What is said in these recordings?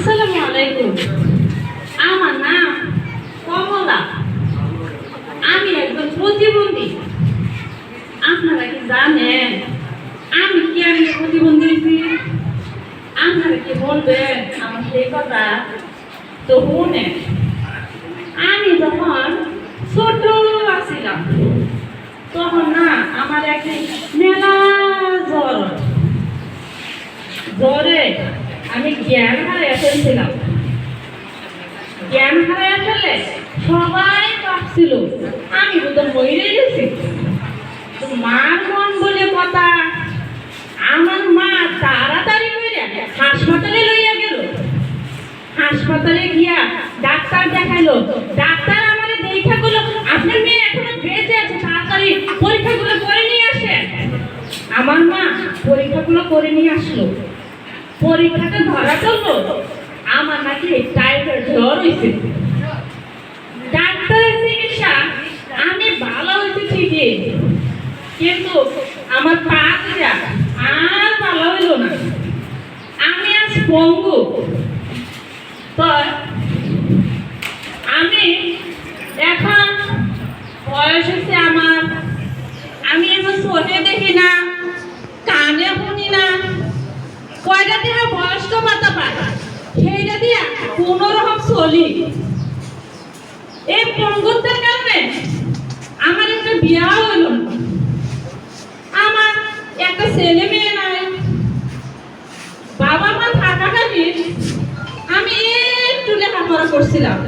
আসসালামু আলাইকুম। আমার নাম কমলা। আমি একজন প্রতিবন্ধী। আপনারা কি জানেন? আমি কি আমি প্রতিবন্ধী আপনারা কি বলবেন? আমার সেই কথা তো শুনে। আমি যখন ছোট আছিলাম, তখন না আমার একদিন মেলা জ্বর। জ্বরে আমি জ্ঞান হারিয়ে ফেলছিলাম জ্ঞান হারিয়ে ফেলে সবাই ভাবছিল, আমি তো মরে গেছি। মার মন বলে কথা, আমার মা তাড়াতাড়ি করে হাসপাতালে লইয়া গেল। হাসপাতালে গিয়া ডাক্তার দেখাইলো, ডাক্তার আমারে দেখা গুলো আপনার মেয়ে এখনও বেঁচে আছে, তাড়াতাড়ি পরীক্ষাগুলো করে নিয়ে আসেন। আমার মা পরীক্ষাগুলো করে নিয়ে আসলো। পরীক্ষাটা ধরা পড়ল আমার নাকি টাইফয়েড জ্বর হয়েছে ডাক্তারের চিকিৎসা আমি ভালো হয়েছে ঠিকই। কিন্তু আমার পা দুটা আর ভালো হইল না। আমি আজ পঙ্গু। তো আমি এখন বয়স হচ্ছে আমার আমি এখন চোখে দেখি না কানে শুনি না কয়টা দিয়ে বয়স্ক ভাতা পায় সেইটা দিয়া কোনো রকম চলি এই পঙ্গুত্বের কারণে আমার একটা বিয়া হইল আমার একটা ছেলে মেয়ে নাই। বাবা মা থাকাকালীন আমি একটু লেখাপড়া করছিলাম।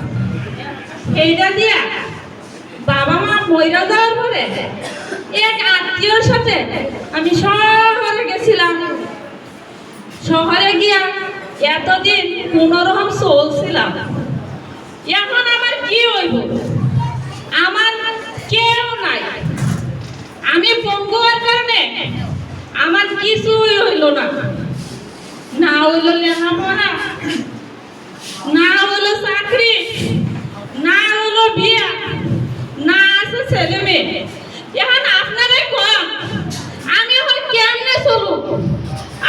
এইটা দিয়া বাবা মা মইরা যাওয়ার পরে এক আত্মীয়র সাথে আমি শহরে গেছিলাম। শহরে গিয়া এতদিন কোনোরকম চলছিলাম এখন আমার কি হইব? আমার কেউ নাই। আমি পঙ্গু হওয়ার কারণে আমার কিছুই হইল না। না হইল লেখাপড়া, না হইল চাকরি, না হইল বিয়া, না আছে ছেলে মেয়ে এখন আপনারাই কম আমি এখন কেমনে চলু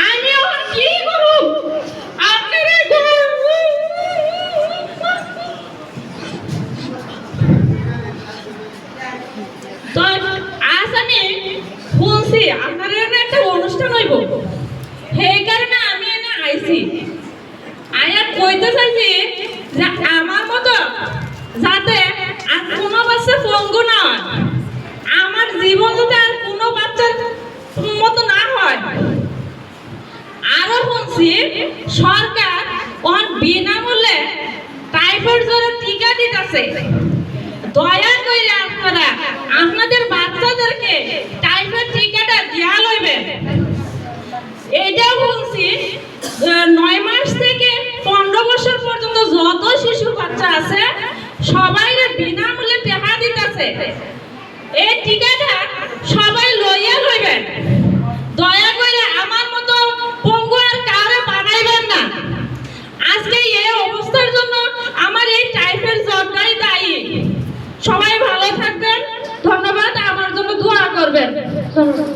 আমি এখন কি করু আপনারাই কম তো আজ আমি শুনছি আপনাদের এখানে একটা অনুষ্ঠান হইব সেই কারণে আমি এনে আইছি আয়া কইতে চাইছি যে আমার মতো যাতে আর কোনো বাচ্চা পঙ্গু না হয়। আমার জীবন যাতে আর কোনো বাচ্চার মতো না হয়। আরও শুনছি, সরকার অন বিনামূল্যে টাইফয়েড জ্বরের টিকা দিতেছে। দয়া করে এই সবাই দয়া করে আমার মতো আর না। এই অবস্থার জন্য আমার এই টাইপের দায়ী। সবাই ভালো থাকবেন। ধন্যবাদ। আমার জন্য দোয়া করবেন। ধন্যবাদ